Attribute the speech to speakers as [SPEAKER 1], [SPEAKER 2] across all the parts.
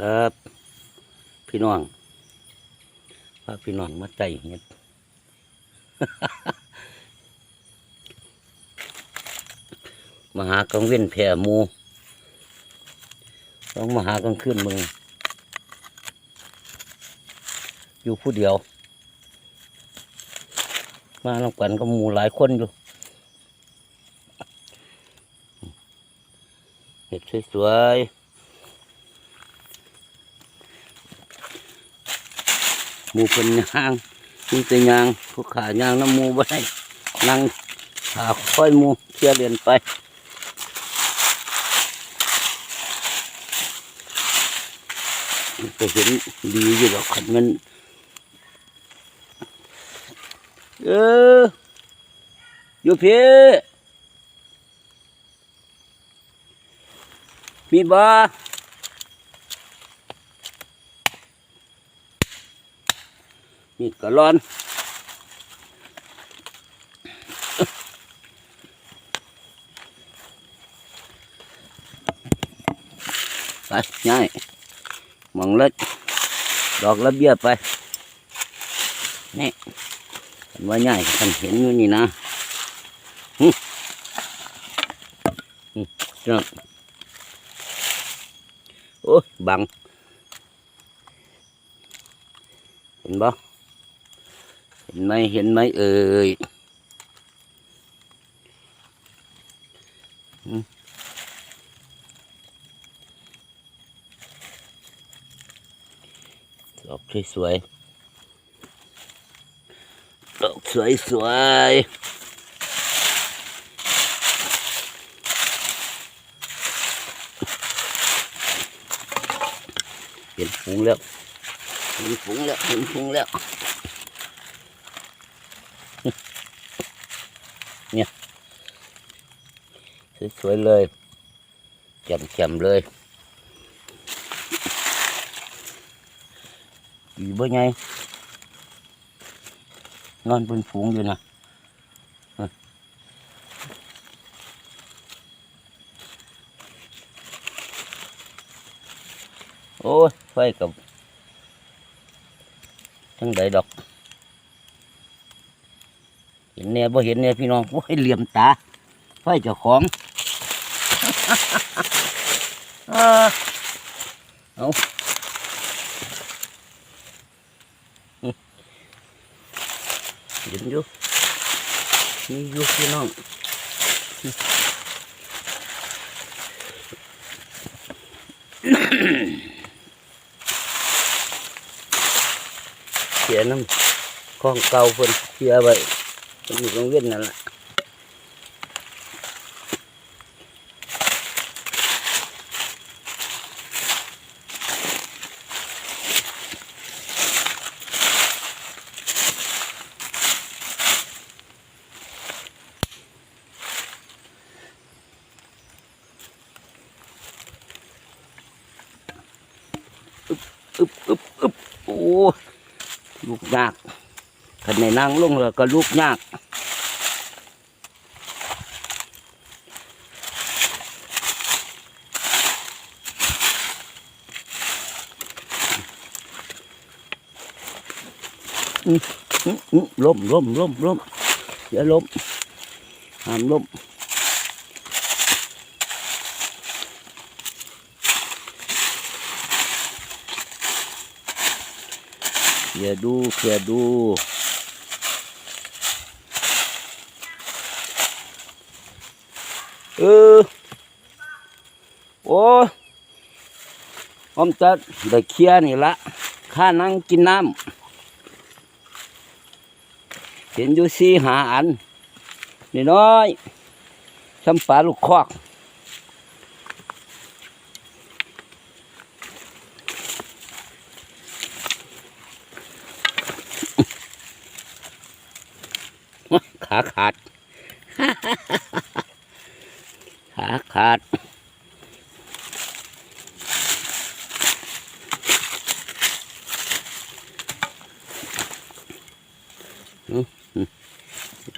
[SPEAKER 1] ครับ พี่น้องพาพี่น้องมาใจเห็ดมาหากลางเว้นแผ่มูต้องมาหากลางคืนมึง อยู่ผู้เดียว มาลองกันก็มูหลายคนอยู่เห็ดสวยๆ มูเป็นยางมีแต่ยางผู้ขายางน้ำมูไว้นั่งขาค่อยมูเที่ยเรียนไปก็เห็นดีอยู่หรอกขันมันเอออยู่เพี่มีบ่ มีกะลอนไปง่ายมองเล็กดอกระเบียบไปนี่เห็นว่าง่ายกันเห็นอยู่นี่นะหึหึจ้ะโอ้ยบังเห็นบ่ เห็นไหมเห็นไหมเอ่ยดอกสวยๆดอกสวยสวยๆเห็นฝูงแล้วเห็นฝูงแล้วเห็นฝูงแล้ว เนี่ย สวยๆเลยแจ่มๆเลยอยู่บ่ไงนอนบนฝูงอยู่นะโอ้ยไฟกับทั้งใดดอก เห็นเนี่ยบ่เห็นเนี่ยพี่น้องโอ้ยเหลี่ยมตา ไฟเจ้าของ เอาเห็นอยู่มีอยู่พี่น้องเสียนน้ำข้องเก่าเพิ่นเสียไว้เพิ่นอยู่โรงเรียนนั่นแหละ อึบอึบอึบโอ้ลูกยากขันในนั่งลงแล้วก็ลูกยากอื้ออื้ออื้อล้มล้มล้มล้มอย่าล้มห้ามล้ม อย่าดูอย่าดู เออ โอ้ผมจะได้เคลียนี่ละข้านั่งกินน้ำเห็นอยู่สี่หาอันนี่น้อยช้ำปลาลูกคอก ขาขาด ขาขาด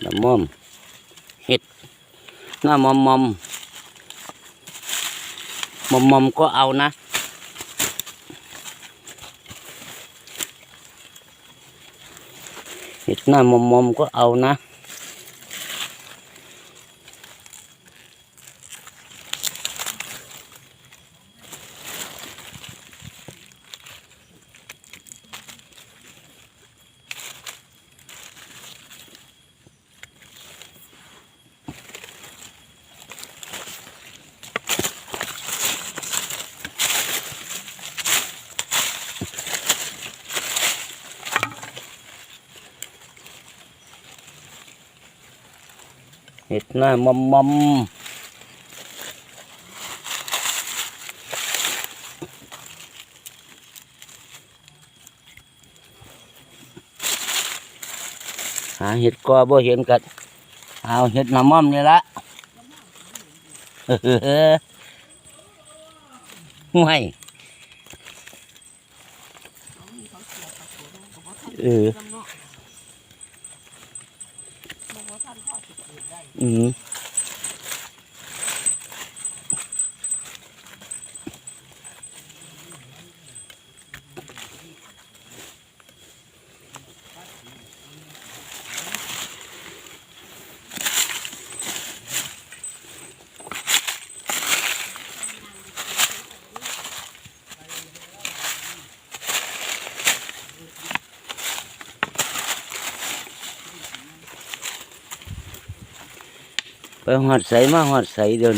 [SPEAKER 1] น้ำมอมเห็ดน้ำมอมมอมมอมมอมก็เอานะเห็ดน้ำมอมมอมก็เอานะ มอมมอมหาเห็ดกอบ่เห็นกันเอาเห็ดหน้ามอมนี่ละห่วยเอออืม ไปหอดใสมาหอดใสเดิน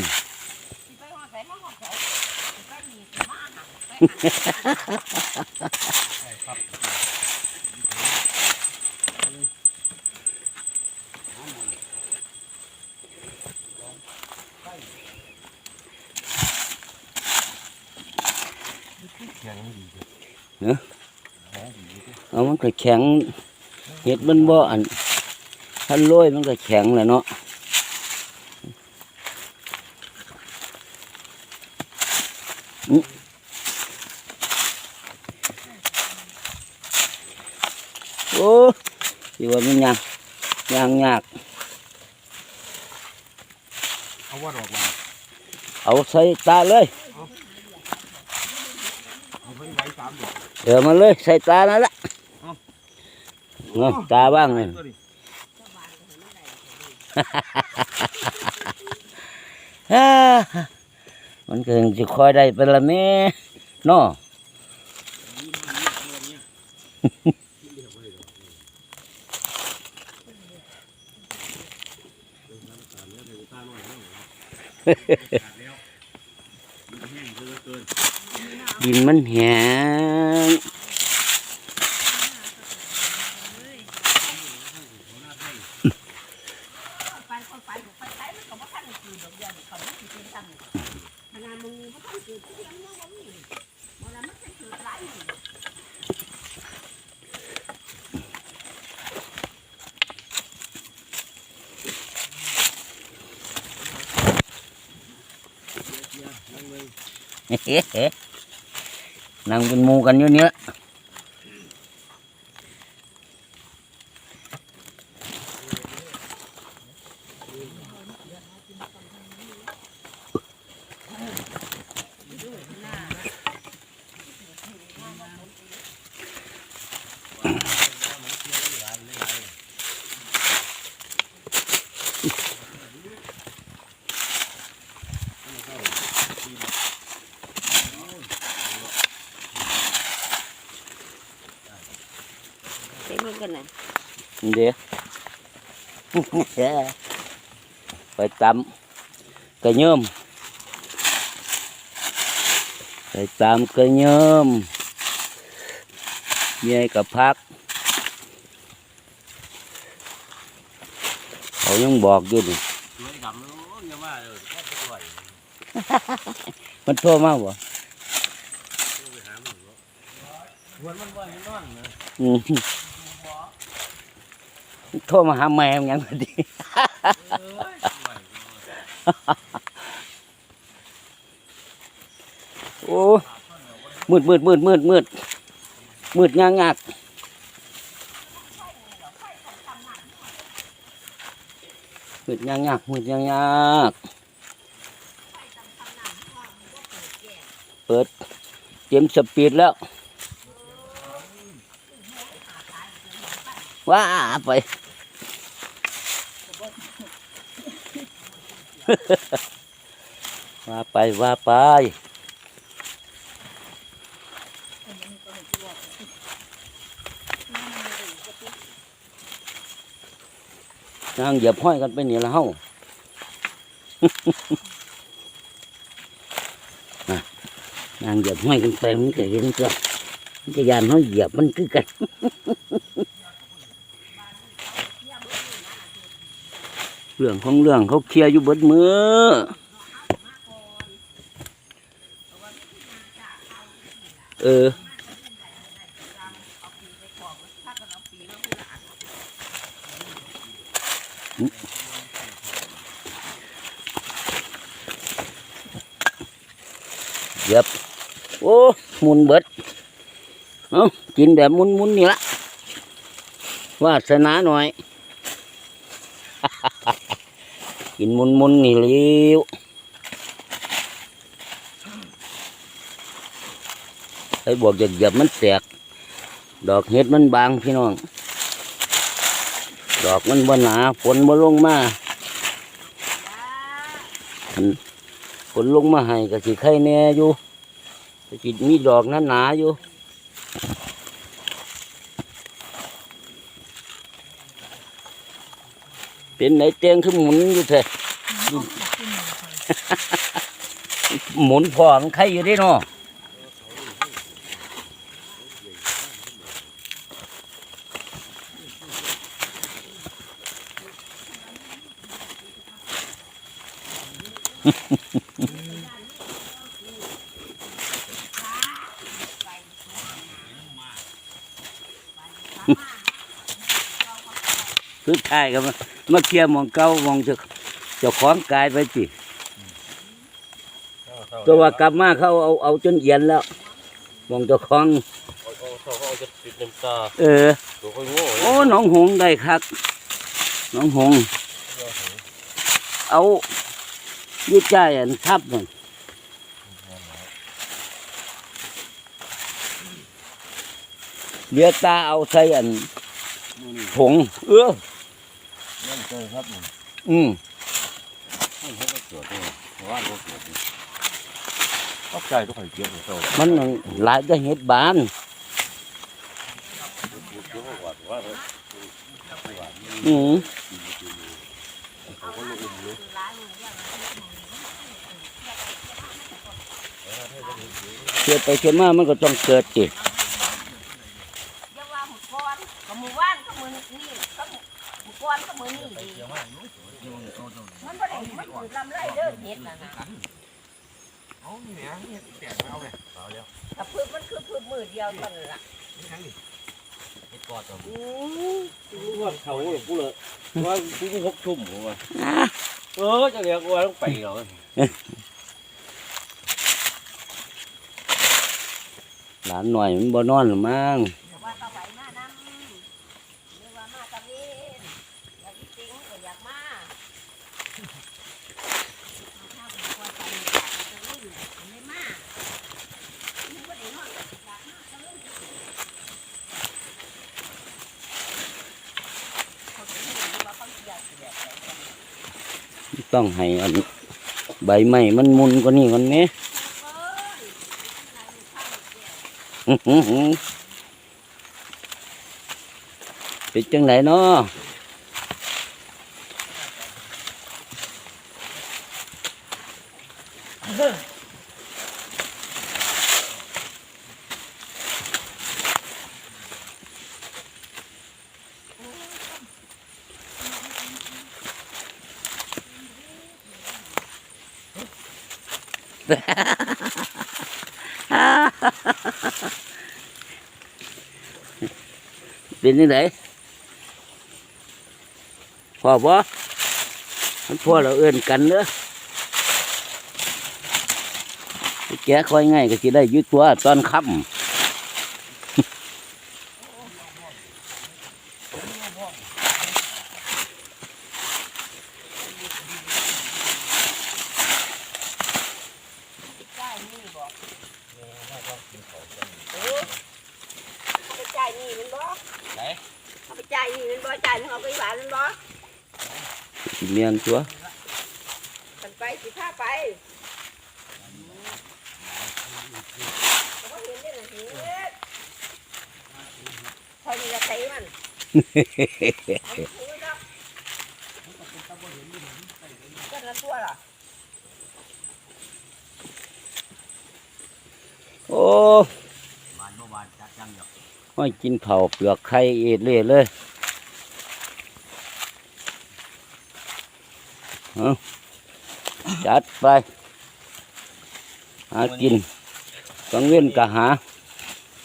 [SPEAKER 1] เนอะเอามันก็แข็งเห็ดมันบ่อันท่านโรยมันก็แข็งแหละเนาะอื้อโอ้ สิว่ามันยากยางยาก
[SPEAKER 2] เอาว่าดอกมา
[SPEAKER 1] เอาใส่ตาเลย
[SPEAKER 2] เอาไปไว้สามดอก
[SPEAKER 1] เดี๋ยวมาเลยใส่ตานั่นละเนาะตาบ้างเลย
[SPEAKER 2] ตัวนี้
[SPEAKER 1] ฮ่ามันก็ยังจะคอยได้ไปละแม่เนาะ ดินมันแห้ง
[SPEAKER 3] ไปคนไปถูกไปใช้มันก็บ่ทันได้คือดอกเดียวเขาไม่สิเป็นจังขนาดมึงบ่ทันคือเพียงเนมันจะคือหลายอยู่
[SPEAKER 1] นั่ง นหมูกันอยู่เนี้ย
[SPEAKER 3] ไปเบิ่งกันน่ะ
[SPEAKER 1] เป็นมูกันอยู่นี่
[SPEAKER 2] สวยดำแล้วอย่าว่าเลย แค่สวย
[SPEAKER 1] มันโทรมาบ่
[SPEAKER 2] ไปหามันเนาะวันมันว่าให้นอนนะ
[SPEAKER 1] อืม โทรมาหาแม่มนยังพอดี โอ้มืดมืดมืดมืดมืดมืดยากยากมืดยากยากมืดยากยากเปิดเตรียมสปีดแล้ว ว้าไป ว่าไปว่าไปนางเหยียบห้อยกันไปนี่ละเฮาน่ะนางเหยียบห้อยกันไปมันก็เห็นจ้ะมันจะยานเขาเหยียบมันคือกัน เรื่องของเรื่องเขาเคลียร์อยู่เบิดมือเออเยียบโอ้มุนเบิดเอากินแบบมุนมุนนี่ละวาสนาหน่อย กินมุนมุนนี่เลี้ยวไอ้บวกหยียบมันแตก ดอกเห็ดมันบางพี่น้อง ดอกมันบ่หนาฝนบ่ลงมาฝนลงมาให้ก็สิไข่แน่อยู่ก็สิมีดอกนั้นหนาอยู่ เป็นไหนเตียงคือหมุนอยู่เถอะหมุนพอมันไข่อยู่ได้เนาะ สุดท้ายก็มามาเคลียร์หมองเก่าหมองเจ้าเจ้าของกายไปสิตัวว่ากลับมาเขาเอาเอาจนเอียนแล้วหมองเจ้าของ
[SPEAKER 2] เอาเอาเขาเอาจะปิดน้ำตา
[SPEAKER 1] เออ
[SPEAKER 2] ตัวค่อยโง่
[SPEAKER 1] โอ้หน้องหงได้คักหน้องหง เอายี่ใจายอันทับมันเบียตาเอาใส่อันผงเออ
[SPEAKER 2] นั่นเจ อครับนี่
[SPEAKER 1] อืม
[SPEAKER 2] มันเขาก็เกิดเลยว่าเขาเกิดเข้าใจทุกคนเกี่ยวกับโซ่
[SPEAKER 1] มันหลายได้เห็ดบาน
[SPEAKER 2] ว่า
[SPEAKER 1] อืมเกิดไปเกิดมามันก็ต้องเกิดจิ
[SPEAKER 3] อย่าว่าหมู่ก้อนกับหมู่บ้านก็มือนี่ก็หมู่ ก้อนก็มือนี่ดีมันบ่ได้มันคือลำไรเด้อเฮ็ดน่ะนะ
[SPEAKER 2] เอาเนี่แหละนี่แตกเอาเลยเอาแล้ว
[SPEAKER 3] แต่พืชมันคือพืชมือเดียวเท่านั้นล่ะ
[SPEAKER 2] ไอ้กอดตัว
[SPEAKER 3] อืม
[SPEAKER 2] กูว่าเขาหรือกูเลยว่ากูพกชุ่มผมว่าเออจะเรียกว่าต้องไปเหรอ
[SPEAKER 1] หลานหน่อยมันบ่นอนหรือมั้ง
[SPEAKER 3] แต่ว่าตะไหวมานำหรือว่ามาตะเวนอยากอีจริงก็อยากมาถ้าผมว่าไปตะลุ่นไม่มามันบ่ได้นอนก็อยากมาตะลุ่นเขาสิเห็นว่าเขาอยากสิแบบไหน
[SPEAKER 1] ต้องให้อันใบไม้มันมุนกว่านี้ก่อนนี้
[SPEAKER 3] ย
[SPEAKER 1] เป็นจังไหนเนาะ เป็นจังไหนพอบ่มันพอเราเอื้อนกันเนอะแกะค่อยง่ายก็จะได้ยึดตัวตอนค่ำ
[SPEAKER 3] จ่ายหนี่บอกเออไปจ่ายหนี่มันบ่
[SPEAKER 2] ไหน
[SPEAKER 3] เอาไปจ่ายนี่เป็นบ่จ่ายนึงเอาไปหวานเป็นบ่
[SPEAKER 1] สิเมียน ตัว
[SPEAKER 3] กันไปสิพาไปเขาเห็นได้หรือเห็นคอยมีกระเตมันเอาไปถือครับก็ละตัวล่ะ
[SPEAKER 1] โอ้
[SPEAKER 2] บานเมื่อวานจัดยังอยู่
[SPEAKER 1] ห้อยกินข้าวเปลือกไข่เอ็ดเล่เลยเอา จัดไปหากินกลางเว้นกะหา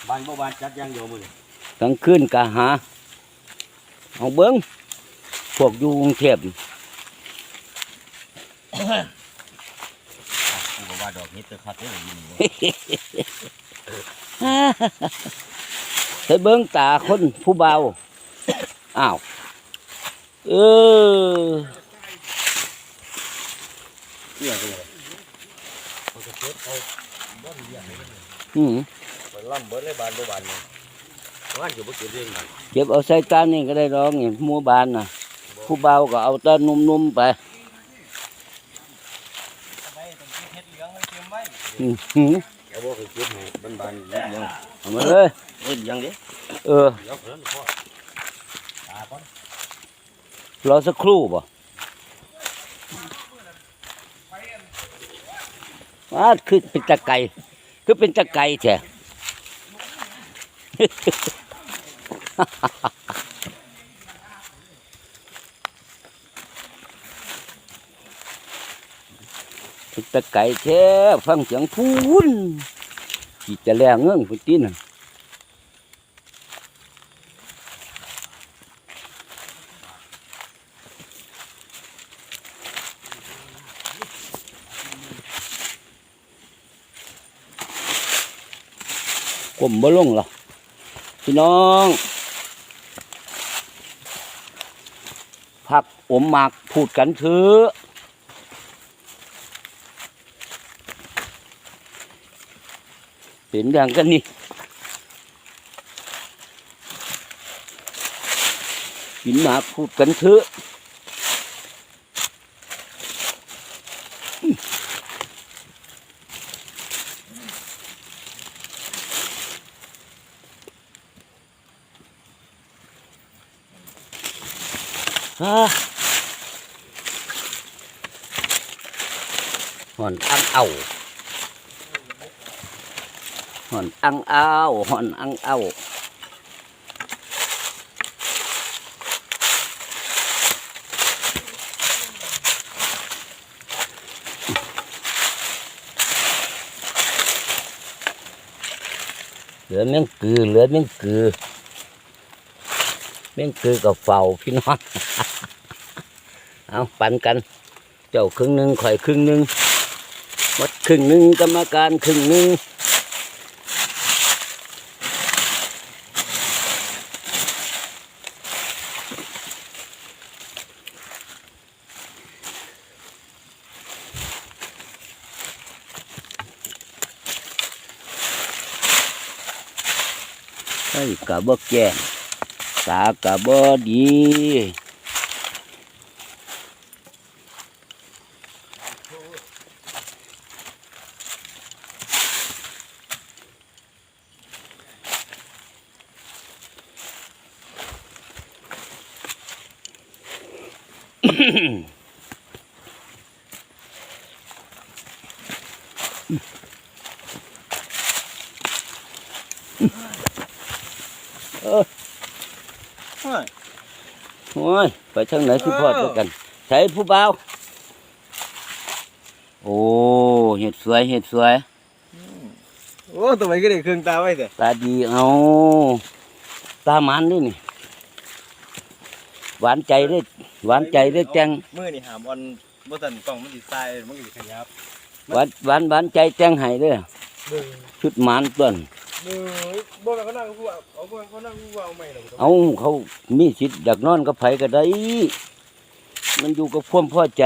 [SPEAKER 2] บานเมื่อวานจัดยังอยู่มือก
[SPEAKER 1] ลางคืนกะหาเอาเบิ้งพวกอยู่กรุงเทพ
[SPEAKER 2] กูบอกว่าดอกเห็ดจะคัดได้หรือยินบ่
[SPEAKER 1] ใส่เบิ้งตาคนผู้เบาอ้าวเออ
[SPEAKER 2] เนี่ยก็เลยเขาจะเก็บเอาบ้านเลี้ยงเลย
[SPEAKER 1] อืม
[SPEAKER 2] มันล่ำเบิดเลยบานเมื่อวานนี่ว่านอยู่บ่เก็บเรื่องกัน
[SPEAKER 1] เก็บเอาใส่ตานี่ก็ได้ร้องนี่หมู่บ้านน่ะ ผู้เบาก็เอาแตานุ่มๆไป
[SPEAKER 2] ไปต้องเก็บเห็ดเหลืองไว้เตรียมไว้
[SPEAKER 1] อื้อหือ
[SPEAKER 2] เอาบ่เคยเก็บให้บานบานๆเลี้ยง
[SPEAKER 1] เอามาเลย
[SPEAKER 2] เฮ็ดเหลี้ยงเด้
[SPEAKER 1] เออ
[SPEAKER 2] เดี๋ยวเพิ่นพ่อตาก่อน
[SPEAKER 1] รอสักครู่บ่ ว่าคือเป็นตะไก่คือเป็นตะไก่แท้ตะไก่แท้ฟังเสียงพูนจีจะแรงเงื่องพุ่นตีน่ะ กลมบ่ลงหรอพี่น้องพักอมหมากพูดกันเถอะเป็นอย่างกันนี่กินหมากพูดกันเถอะอ่าหอนอัง เอาหอนอังเอาหอนอังเอาเหลือเมี่ยงกือเหลือเมี่ยงกือเมี่ยงกือกับเฝ้าพี่น้องเอาปันกัน เจ้าครึ่งหนึ่งข่อยครึ่งหนึ่ง รึ่งหนึ่งกรรมการครึ่งหนึ่งไอ้กะบ่แก่ตากะบ่ดี โอ้ยไป ทางไหนที่พอดไปกันใช้ผู้เบาโอ้เห็ดสวยเห็ดสวย
[SPEAKER 2] โอ้ตัวไปก็ได้เครื่องตาไว้แต่
[SPEAKER 1] ตาดีเอาตามันนี่นี่ หวานใจได้หวานใจได้แจง
[SPEAKER 2] มือนี่หามอนบ่ทันกล้องมันสิทรายมันก็ขยับ
[SPEAKER 1] หวานหวานหวานใจแจงให้เด้อ
[SPEAKER 2] เบิ่ง
[SPEAKER 1] ชุดหมันต้น
[SPEAKER 2] เบิ่งบ่แม่นเขานั่งกูเอาบ่เขานั่งกูเอาไม่หรอก
[SPEAKER 1] เอาเขามีสิทธิ์อยากนอนกับไผก็ได้ มันอยู่กับความพอใจ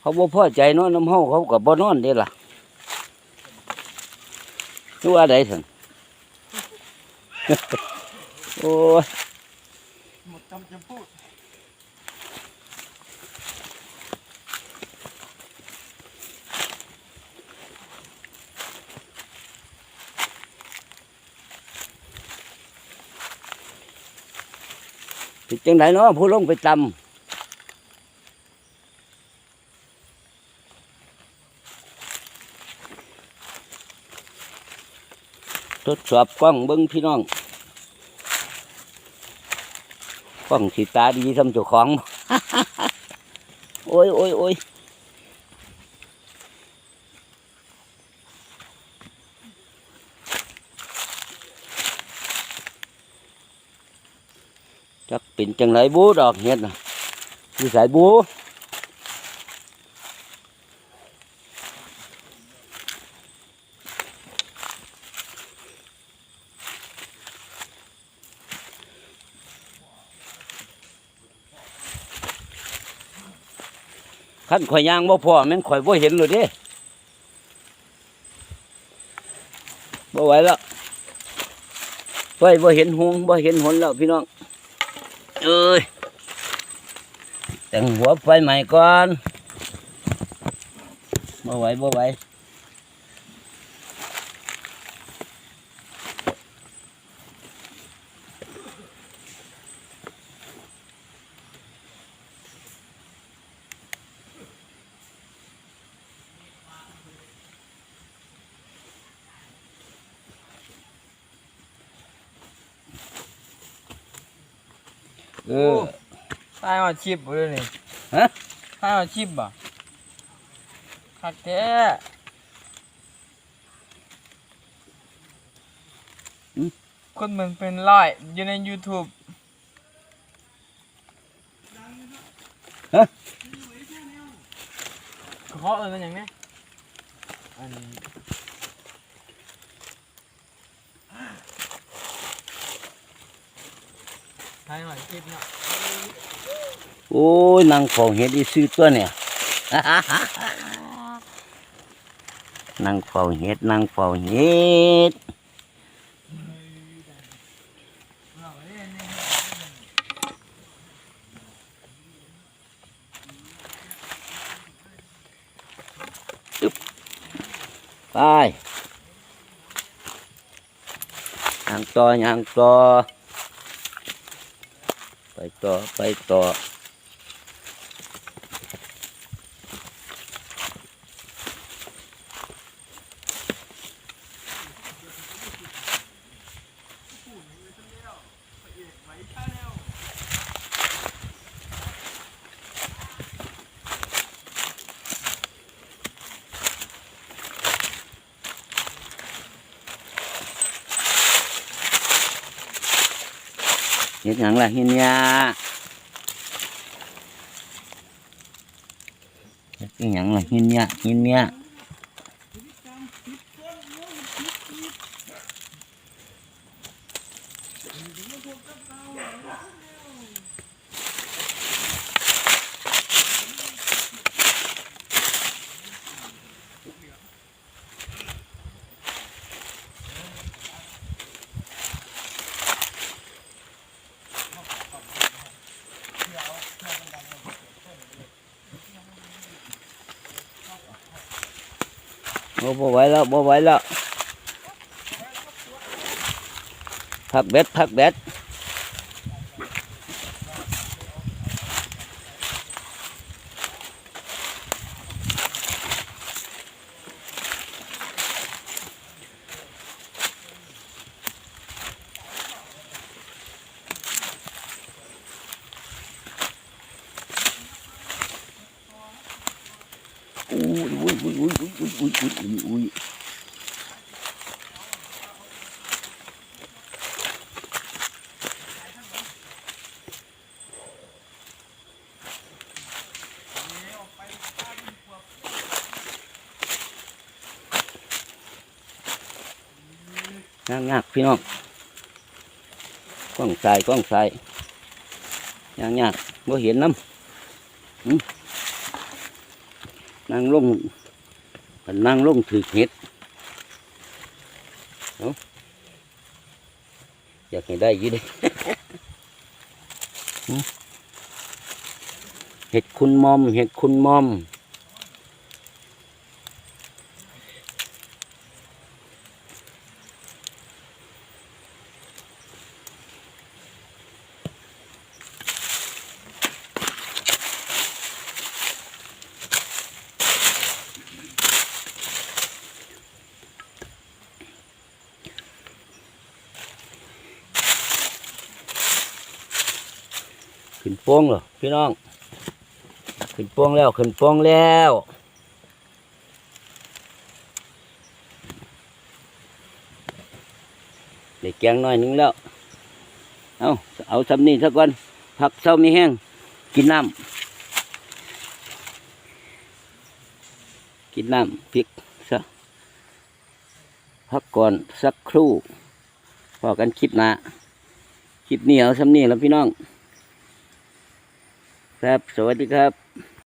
[SPEAKER 1] เขาบ่พอใจนอนน้ำเฮาเขาก็บ่นอนเด้ล่ะนึกว่าไดซั่น โอ้ย
[SPEAKER 2] หมดจำจะพูด
[SPEAKER 1] ติดจังไหนเนาะผู้ลงไปจำทดสอบกล้องเบิ้งพี่น้องกล้องสีตาดีทำเจ้าของ โอ้ยโอ้ยโอ้ย จักเป็นจังไรบูดอกเห็ดน่ะอยู่สายบูขั้นข่อยยางบ่พอแม่นข่อยบ่เห็นเลยเด้บ่ไหวแล้วไฟบ่เห็นหงบ่เห็นหนแล้วพี่น้อง เอ้ยแต่งหัวไฟใหม่ก่อนบ่ไหวบ่ไหว เออ
[SPEAKER 4] ตายมาชิบบ่เลยนี่
[SPEAKER 1] ฮะ
[SPEAKER 4] ตายมาชิบบ่คักแท้
[SPEAKER 1] อืม
[SPEAKER 4] คนมึงเป็นร้อยอยู่ใน YouTube เขาเอิ้นมันหยังไงอัน ตายมาชิบเนาะ
[SPEAKER 1] โอ้ยนางเฝ้าเห็ดอีซื้อตัวเนี่ย นางเฝ้าเห็ดนางเฝ้าเห็ดอึ๊บไปยางต่อยางต่อ ไปต่อ ไปต่อ ห็นหยังล่ะเห็นยาเฮ็ดอิหยังล่ะเห็นยาเห็นยาโบ่ไหวแล้วบ่ไหวแล้วพักเบ็ดพักเบ็ด งากงากพี่น้องกล้องใส่กล้องใส่ยากยากบ่เห็นน้ำนั่งลงนั่งลงถือเห็ดอยากให้ได้อยืดเห็ดคุณมอม เห็ดคุณมอม ขึ้นโป้งเหรอพี่น้อง ขึ้นโป้งแล้วขึ้นโป้งแล้วเด็กแกงน่อยหนึงแล้ว เอาเอาสำนีซะก่อนผักเศร้ามีแห้ง กินน้ำกินน้ำพริกซะพักก่อนสักครู่พอกันคลิปหน้าคลิปนี้เอาสำนีแล้วพี่น้อง สวัสดีครับ